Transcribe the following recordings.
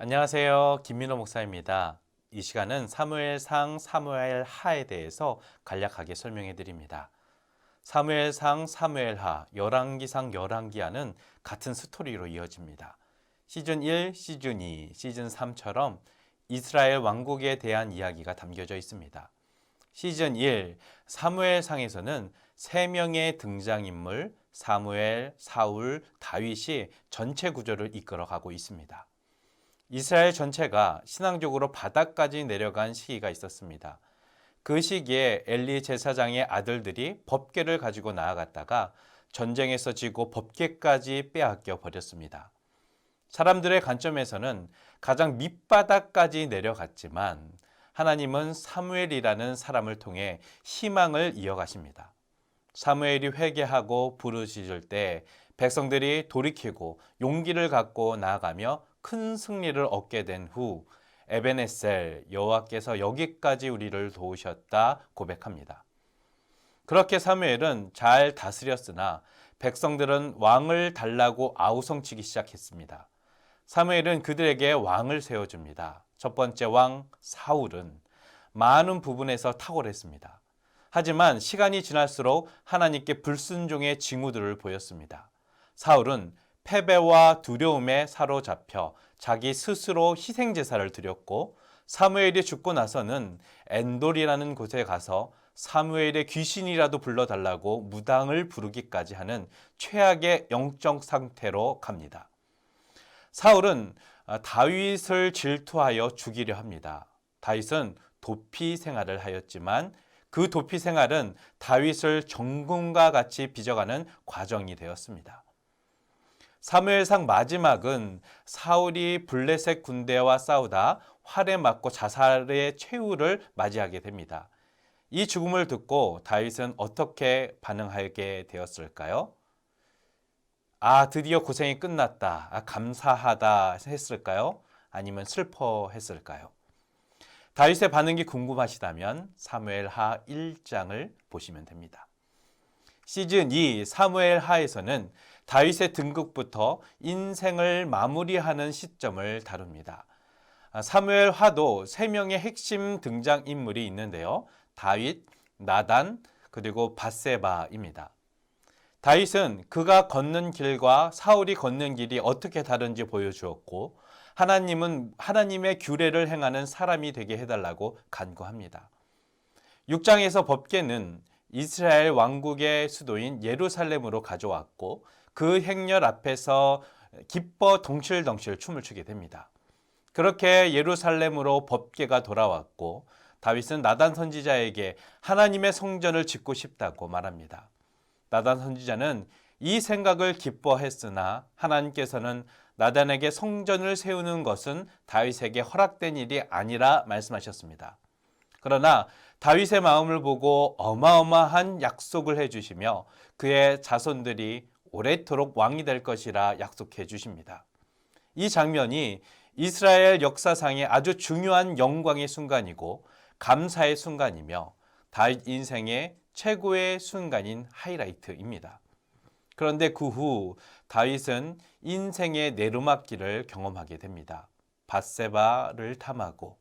안녕하세요. 김민호 목사입니다. 이 시간은 사무엘상 사무엘하에 대해서 간략하게 설명해 드립니다. 사무엘상 사무엘하, 열왕기상 열왕기하는 같은 스토리로 이어집니다. 시즌 1, 시즌 2, 시즌 3처럼 이스라엘 왕국에 대한 이야기가 담겨져 있습니다. 시즌 1 사무엘 상에서는 세 명의 등장인물 사무엘, 사울, 다윗이 전체 구조를 이끌어 가고 있습니다. 이스라엘 전체가 신앙적으로 바닥까지 내려간 시기가 있었습니다. 그 시기에 엘리 제사장의 아들들이 법궤를 가지고 나아갔다가 전쟁에서 지고 법궤까지 빼앗겨 버렸습니다. 사람들의 관점에서는 가장 밑바닥까지 내려갔지만 하나님은 사무엘이라는 사람을 통해 희망을 이어가십니다. 사무엘이 회개하고 부르짖을 때 백성들이 돌이키고 용기를 갖고 나아가며 큰 승리를 얻게 된 후 에베네셀 여호와께서 여기까지 우리를 도우셨다 고백합니다. 그렇게 사무엘은 잘 다스렸으나 백성들은 왕을 달라고 아우성치기 시작했습니다. 사무엘은 그들에게 왕을 세워줍니다. 첫 번째 왕 사울은 많은 부분에서 탁월했습니다. 하지만 시간이 지날수록 하나님께 불순종의 징후들을 보였습니다. 사울은 패배와 두려움에 사로잡혀 자기 스스로 희생제사를 드렸고 사무엘이 죽고 나서는 엔돌이라는 곳에 가서 사무엘의 귀신이라도 불러달라고 무당을 부르기까지 하는 최악의 영적 상태로 갑니다. 사울은 다윗을 질투하여 죽이려 합니다. 다윗은 도피 생활을 하였지만 그 도피 생활은 다윗을 정금과 같이 빚어가는 과정이 되었습니다. 사무엘상 마지막은 사울이 블레셋 군대와 싸우다 활에 맞고 자살의 최후를 맞이하게 됩니다. 이 죽음을 듣고 다윗은 어떻게 반응하게 되었을까요? 아, 드디어 고생이 끝났다. 아, 감사하다 했을까요? 아니면 슬퍼했을까요? 다윗의 반응이 궁금하시다면 사무엘하 1장을 보시면 됩니다. 시즌 2 사무엘하에서는 다윗의 등극부터 인생을 마무리하는 시점을 다룹니다. 아, 사무엘하도 세 명의 핵심 등장 인물이 있는데요. 다윗, 나단, 그리고 바세바입니다. 다윗은 그가 걷는 길과 사울이 걷는 길이 어떻게 다른지 보여주었고 하나님은 하나님의 규례를 행하는 사람이 되게 해달라고 간구합니다. 6장에서 법계는 이스라엘 왕국의 수도인 예루살렘으로 가져왔고 그 행렬 앞에서 기뻐 덩실덩실 춤을 추게 됩니다. 그렇게 예루살렘으로 법계가 돌아왔고 다윗은 나단 선지자에게 하나님의 성전을 짓고 싶다고 말합니다. 나단 선지자는 이 생각을 기뻐했으나 하나님께서는 나단에게 성전을 세우는 것은 다윗에게 허락된 일이 아니라 말씀하셨습니다. 그러나 다윗의 마음을 보고 어마어마한 약속을 해주시며 그의 자손들이 오래도록 왕이 될 것이라 약속해 주십니다. 이 장면이 이스라엘 역사상의 아주 중요한 영광의 순간이고 감사의 순간이며 다윗 인생의 최고의 순간인 하이라이트입니다. 그런데 그 후 다윗은 인생의 내르막길을 경험하게 됩니다. 바세바를 탐하고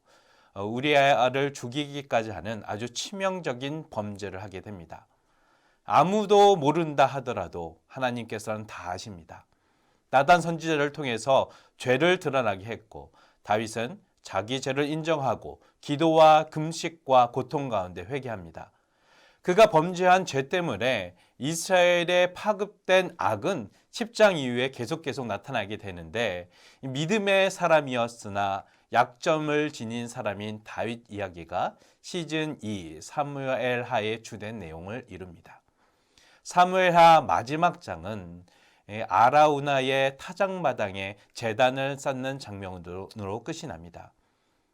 우리아를 죽이기까지 하는 아주 치명적인 범죄를 하게 됩니다. 아무도 모른다 하더라도 하나님께서는 다 아십니다. 나단 선지자를 통해서 죄를 드러나게 했고 다윗은 자기 죄를 인정하고 기도와 금식과 고통 가운데 회개합니다. 그가 범죄한 죄 때문에 이스라엘에 파급된 악은 10장 이후에 계속 계속 나타나게 되는데 믿음의 사람이었으나 약점을 지닌 사람인 다윗 이야기가 시즌 2 사무엘 하의 주된 내용을 이룹니다. 사무엘 하 마지막 장은 아라우나의 타작마당에 재단을 쌓는 장면으로 끝이 납니다.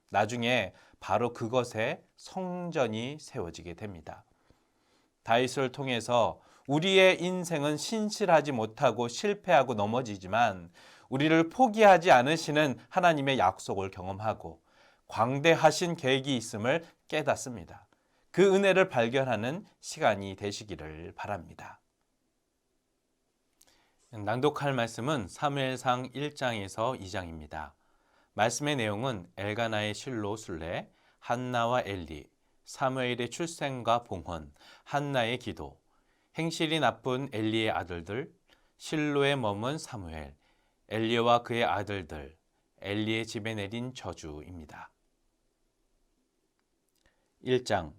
나중에 바로 그것에 성전이 세워지게 됩니다. 다윗을 통해서 우리의 인생은 신실하지 못하고 실패하고 넘어지지만 우리를 포기하지 않으시는 하나님의 약속을 경험하고 광대하신 계획이 있음을 깨닫습니다. 그 은혜를 발견하는 시간이 되시기를 바랍니다. 낭독할 말씀은 사무엘상 1장에서 2장입니다. 말씀의 내용은 엘가나의 실로 순례, 한나와 엘리, 사무엘의 출생과 봉헌, 한나의 기도, 행실이 나쁜 엘리의 아들들, 실로에 머문 사무엘, 엘리와 그의 아들들, 엘리의 집에 내린 저주입니다. 1장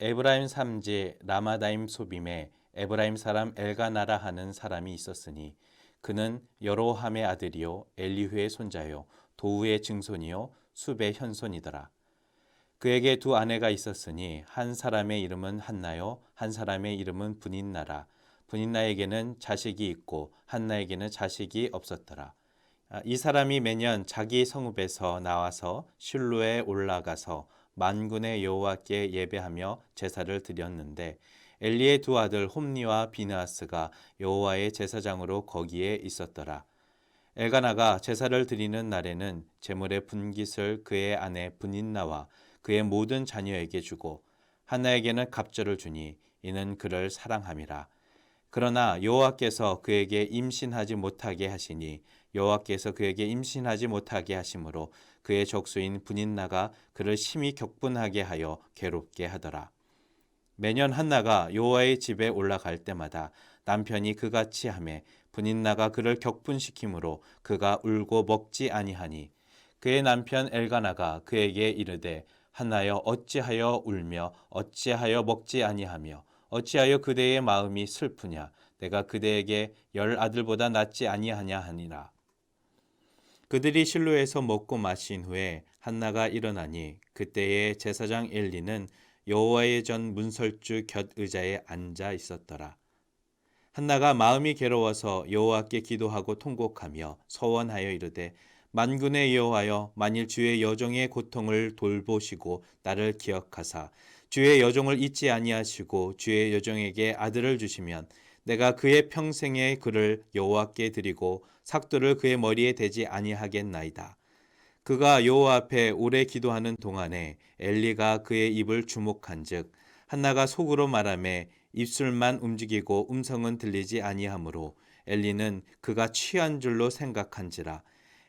에브라임 삼지 라마다임 소빔에 에브라임 사람 엘가나라 하는 사람이 있었으니 그는 여로함의 아들이요 엘리후의 손자요 도우의 증손이요 수베 현손이더라. 그에게 두 아내가 있었으니 한 사람의 이름은 한나요 한 사람의 이름은 분인나라. 분인나에게는 자식이 있고 한나에게는 자식이 없었더라. 아, 이 사람이 매년 자기 성읍에서 나와서 실로에 올라가서 만군의 여호와께 예배하며 제사를 드렸는데 엘리의 두 아들 홈니와 비나스가 여호와의 제사장으로 거기에 있었더라. 엘가나가 제사를 드리는 날에는 제물의 분깃을 그의 아내 분인나와 그의 모든 자녀에게 주고 하나에게는 갑절을 주니 이는 그를 사랑함이라. 그러나 여호와께서 그에게 임신하지 못하게 하시니 여호와께서 그에게 임신하지 못하게 하심으로 그의 적수인 분인나가 그를 심히 격분하게 하여 괴롭게 하더라. 매년 한나가 여호와의 집에 올라갈 때마다 남편이 그같이 하매 분인나가 그를 격분시키므로 그가 울고 먹지 아니하니 그의 남편 엘가나가 그에게 이르되 한나여 어찌하여 울며 어찌하여 먹지 아니하며 어찌하여 그대의 마음이 슬프냐 내가 그대에게 열 아들보다 낫지 아니하냐 하니라 그들이 실로에서 먹고 마신 후에 한나가 일어나니 그때의 제사장 엘리는 여호와의 전 문설주 곁 의자에 앉아 있었더라. 한나가 마음이 괴로워서 여호와께 기도하고 통곡하며 서원하여 이르되 만군의 여호와여 만일 주의 여종의 고통을 돌보시고 나를 기억하사 주의 여종을 잊지 아니하시고 주의 여종에게 아들을 주시면 내가 그의 평생의 그를 여호와께 드리고 삭도를 그의 머리에 대지 아니하겠나이다. 그가 여호와 앞에 오래 기도하는 동안에 엘리가 그의 입을 주목한즉 한나가 속으로 말하매 입술만 움직이고 음성은 들리지 아니하므로 엘리는 그가 취한 줄로 생각한지라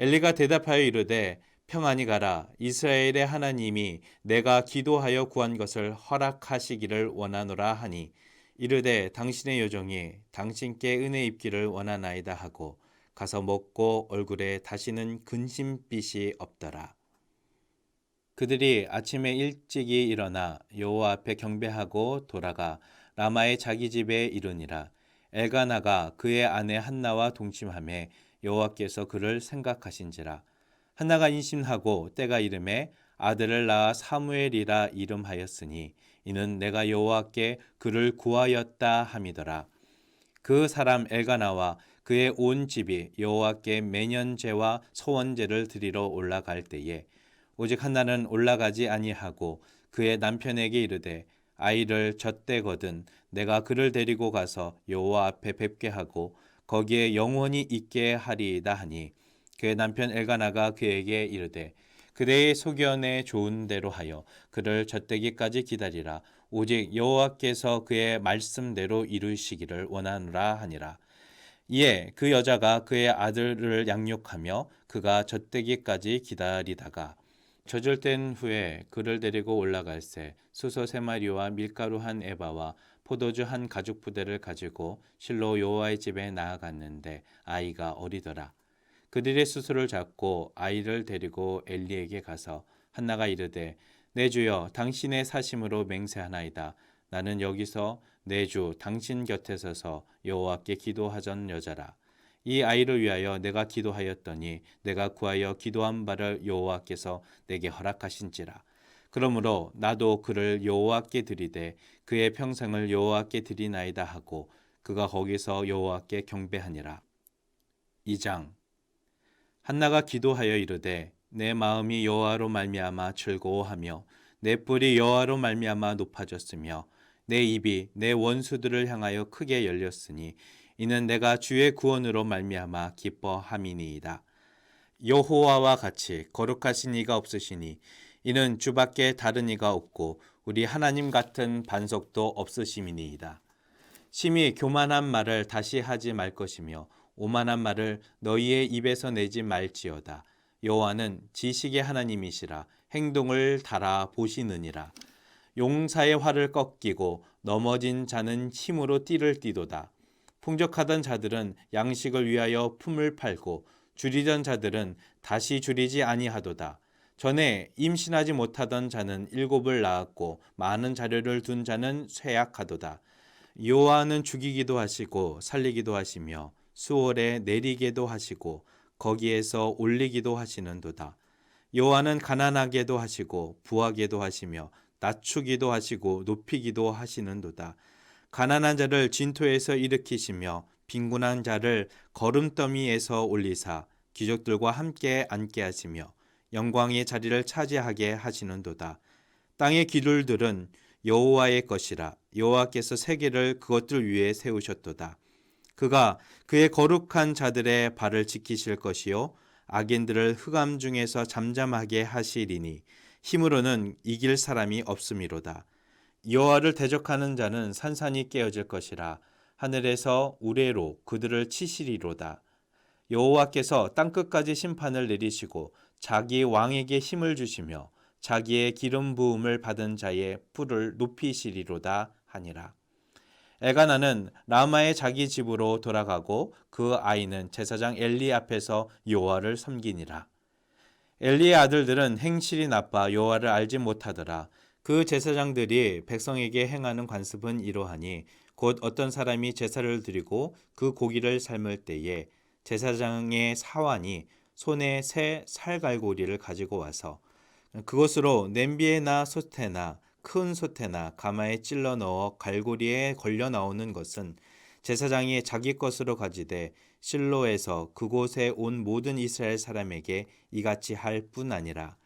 엘리가 대답하여 이르되 평안히 가라 이스라엘의 하나님이 내가 기도하여 구한 것을 허락하시기를 원하노라 하니 이르되 당신의 여종이 당신께 은혜 입기를 원하나이다 하고 가서 먹고 얼굴에 다시는 근심빛이 없더라. 그들이 아침에 일찍이 일어나 여호와 앞에 경배하고 돌아가 라마의 자기 집에 이르니라. 엘가나가 그의 아내 한나와 동침함에 여호와께서 그를 생각하신지라. 한나가 인신하고 때가 이름에 아들을 낳아 사무엘이라 이름하였으니 이는 내가 여호와께 그를 구하였다 함이더라. 그 사람 엘가나와 그의 온 집이 여호와께 매년제와 소원제를 드리러 올라갈 때에 오직 한나는 올라가지 아니하고 그의 남편에게 이르되 아이를 젖대거든 내가 그를 데리고 가서 여호와 앞에 뵙게 하고 거기에 영원히 있게 하리이다 하니 그의 남편 엘가나가 그에게 이르되 그대의 소견에 좋은 대로 하여 그를 젖대기까지 기다리라. 오직 여호와께서 그의 말씀대로 이루시기를 원하노라 하니라. 이에 그 여자가 그의 아들을 양육하며 그가 젖대기까지 기다리다가 젖을 땐 후에 그를 데리고 올라갈새 수소 세 마리와 밀가루 한 에바와 포도주 한 가죽 부대를 가지고 실로 여호와의 집에 나아갔는데 아이가 어리더라 그들의 수술을 잡고 아이를 데리고 엘리에게 가서 한나가 이르되 내 주여 당신의 사심으로 맹세하나이다. 나는 여기서 내 주 당신 곁에 서서 여호와께 기도하던 여자라. 이 아이를 위하여 내가 기도하였더니 내가 구하여 기도한 바를 여호와께서 내게 허락하신지라. 그러므로 나도 그를 여호와께 드리되 그의 평생을 여호와께 드리나이다 하고 그가 거기서 여호와께 경배하니라. 2장 한나가 기도하여 이르되 내 마음이 여호와로 말미암아 즐거워하며 내 뿔이 여호와로 말미암아 높아졌으며 내 입이 내 원수들을 향하여 크게 열렸으니 이는 내가 주의 구원으로 말미암아 기뻐함이니이다. 여호와와 같이 거룩하신 이가 없으시니 이는 주밖에 다른 이가 없고 우리 하나님 같은 반석도 없으심이니이다. 심히 교만한 말을 다시 하지 말 것이며 오만한 말을 너희의 입에서 내지 말지어다. 여호와는 지식의 하나님이시라 행동을 달아 보시느니라. 용사의 활을 꺾이고 넘어진 자는 힘으로 띠를 띠도다. 풍족하던 자들은 양식을 위하여 품을 팔고 줄이던 자들은 다시 줄이지 아니하도다. 전에 임신하지 못하던 자는 일곱을 낳았고 많은 자녀를 둔 자는 쇠약하도다. 여호와는 죽이기도 하시고 살리기도 하시며 수월에 내리게도 하시고 거기에서 올리기도 하시는도다. 여호와는 가난하게도 하시고 부하게도 하시며 낮추기도 하시고 높이기도 하시는도다. 가난한 자를 진토에서 일으키시며 빈곤한 자를 걸음더미에서 올리사 귀족들과 함께 앉게 하시며 영광의 자리를 차지하게 하시는도다. 땅의 기룰들은 여호와의 것이라 여호와께서 세계를 그것들 위에 세우셨도다. 그가 그의 거룩한 자들의 발을 지키실 것이요 악인들을 흑암 중에서 잠잠하게 하시리니 힘으로는 이길 사람이 없음이로다. 여호와를 대적하는 자는 산산이 깨어질 것이라 하늘에서 우레로 그들을 치시리로다. 여호와께서 땅 끝까지 심판을 내리시고 자기 왕에게 힘을 주시며 자기의 기름 부음을 받은 자의 뿔을 높이시리로다 하니라. 에가나는 라마의 자기 집으로 돌아가고 그 아이는 제사장 엘리 앞에서 여호와를 섬기니라. 엘리의 아들들은 행실이 나빠 여호와를 알지 못하더라. 그 제사장들이 백성에게 행하는 관습은 이러하니 곧 어떤 사람이 제사를 드리고 그 고기를 삶을 때에 제사장의 사환이 손에 새 살갈고리를 가지고 와서 그것으로 냄비에나 솥에나 큰 솥에나 가마에 찔러 넣어 갈고리에 걸려 나오는 것은 제사장이 자기 것으로 가지되 실로에서 그곳에 온 모든 이스라엘 사람에게 이같이 할 뿐 아니라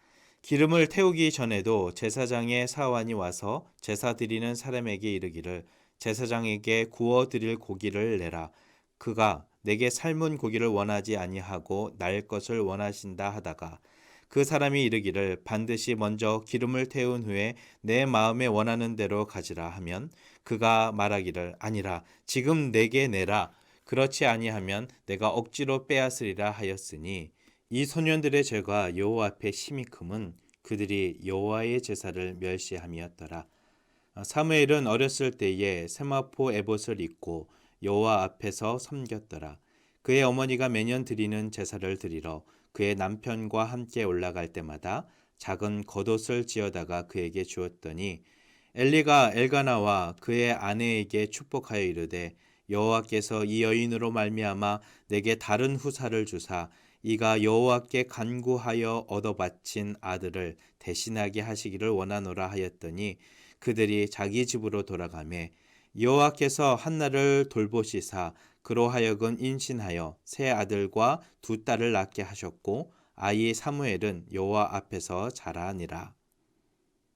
기름을 태우기 전에도 제사장의 사환이 와서 제사 드리는 사람에게 이르기를 제사장에게 구워 드릴 고기를 내라. 그가 내게 삶은 고기를 원하지 아니하고 날 것을 원하신다 하다가 그 사람이 이르기를 반드시 먼저 기름을 태운 후에 내 마음에 원하는 대로 가지라 하면 그가 말하기를 아니라 지금 내게 내라 그렇지 아니하면 내가 억지로 빼앗으리라 하였으니 이 소년들의 죄가 여호와 앞에 심히 크은 그들이 여호와의 제사를 멸시함이었더라. 사무엘은 어렸을 때에 세마포 에봇을 입고 여호와 앞에서 섬겼더라. 그의 어머니가 매년 드리는 제사를 드리러 그의 남편과 함께 올라갈 때마다 작은 겉옷을 지어다가 그에게 주었더니 엘리가 엘가나와 그의 아내에게 축복하여 이르되 여호와께서 이 여인으로 말미암아 내게 다른 후사를 주사 이가 여호와께 간구하여 얻어 바친 아들을 대신하게 하시기를 원하노라 하였더니 그들이 자기 집으로 돌아가매 여호와께서 한나를 돌보시사 그로 하여금 임신하여 세 아들과 두 딸을 낳게 하셨고 아이 사무엘은 여호와 앞에서 자라니라.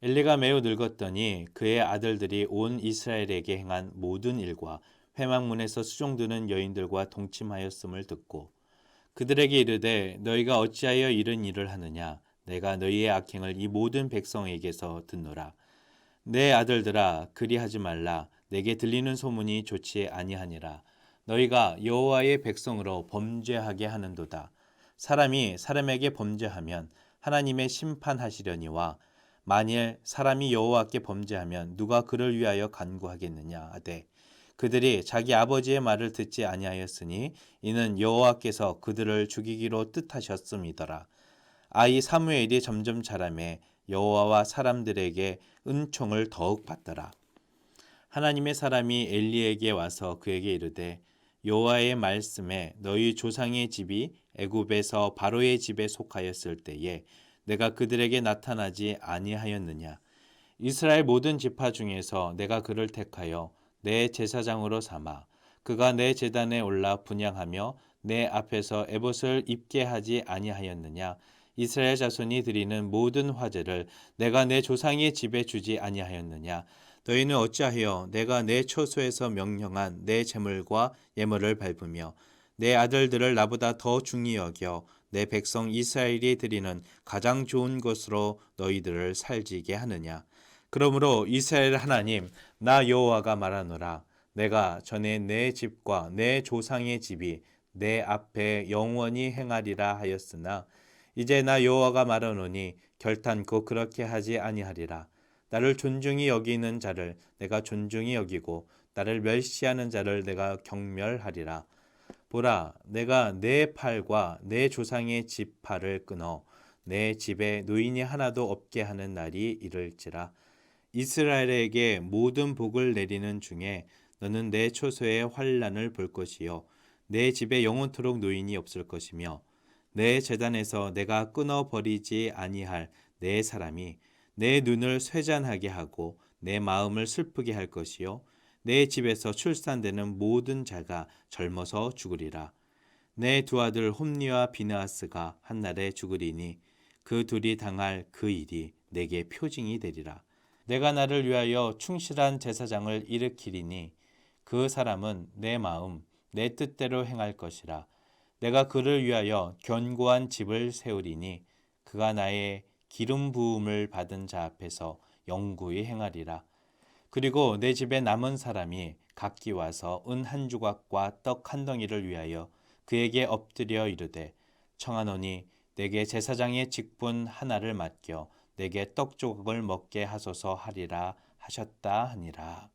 엘리가 매우 늙었더니 그의 아들들이 온 이스라엘에게 행한 모든 일과 회막문에서 수종드는 여인들과 동침하였음을 듣고 그들에게 이르되 너희가 어찌하여 이런 일을 하느냐? 내가 너희의 악행을 이 모든 백성에게서 듣노라. 내 아들들아 그리하지 말라 내게 들리는 소문이 좋지 아니하니라 너희가 여호와의 백성으로 범죄하게 하는도다 사람이 사람에게 범죄하면 하나님의 심판하시려니와 만일 사람이 여호와께 범죄하면 누가 그를 위하여 간구하겠느냐 하되 그들이 자기 아버지의 말을 듣지 아니하였으니 이는 여호와께서 그들을 죽이기로 뜻하셨음이더라. 아이 사무엘이 점점 자라매 여호와와 사람들에게 은총을 더욱 받더라. 하나님의 사람이 엘리에게 와서 그에게 이르되 여호와의 말씀에 너희 조상의 집이 애굽에서 바로의 집에 속하였을 때에 내가 그들에게 나타나지 아니하였느냐? 이스라엘 모든 지파 중에서 내가 그를 택하여 내 제사장으로 삼아 그가 내 제단에 올라 분양하며 내 앞에서 에봇을 입게 하지 아니하였느냐? 이스라엘 자손이 드리는 모든 화제를 내가 내 조상의 집에 주지 아니하였느냐 너희는 어찌하여 내가 내 초소에서 명령한 내 재물과 예물을 밟으며 내 아들들을 나보다 더 중히 여겨 내 백성 이스라엘이 드리는 가장 좋은 것으로 너희들을 살지게 하느냐? 그러므로 이스라엘 하나님 나 여호와가 말하노라. 내가 전에 내 집과 내 조상의 집이 내 앞에 영원히 행하리라 하였으나 이제 나 여호와가 말하노니 결탄코 그렇게 하지 아니하리라 나를 존중히 여기는 자를 내가 존중히 여기고 나를 멸시하는 자를 내가 경멸하리라. 보라 내가 내 팔과 내 조상의 집 팔을 끊어 내 집에 노인이 하나도 없게 하는 날이 이를지라. 이스라엘에게 모든 복을 내리는 중에 너는 내 초소의 환란을 볼 것이요 내 집에 영원토록 노인이 없을 것이며 내 재단에서 내가 끊어 버리지 아니할 내 사람이 내 눈을 쇠잔하게 하고 내 마음을 슬프게 할 것이요. 내 집에서 출산되는 모든 자가 젊어서 죽으리라. 내 두 아들 홈니와 비나하스가 한날에 죽으리니 그 둘이 당할 그 일이 내게 표징이 되리라. 내가 나를 위하여 충실한 제사장을 일으키리니 그 사람은 내 마음 내 뜻대로 행할 것이라. 내가 그를 위하여 견고한 집을 세우리니 그가 나의 기름 부음을 받은 자 앞에서 영구히 행하리라. 그리고 내 집에 남은 사람이 각기 와서 은 한 조각과 떡 한 덩이를 위하여 그에게 엎드려 이르되 청하노니 내게 제사장의 직분 하나를 맡겨 내게 떡 조각을 먹게 하소서 하리라 하셨다 하니라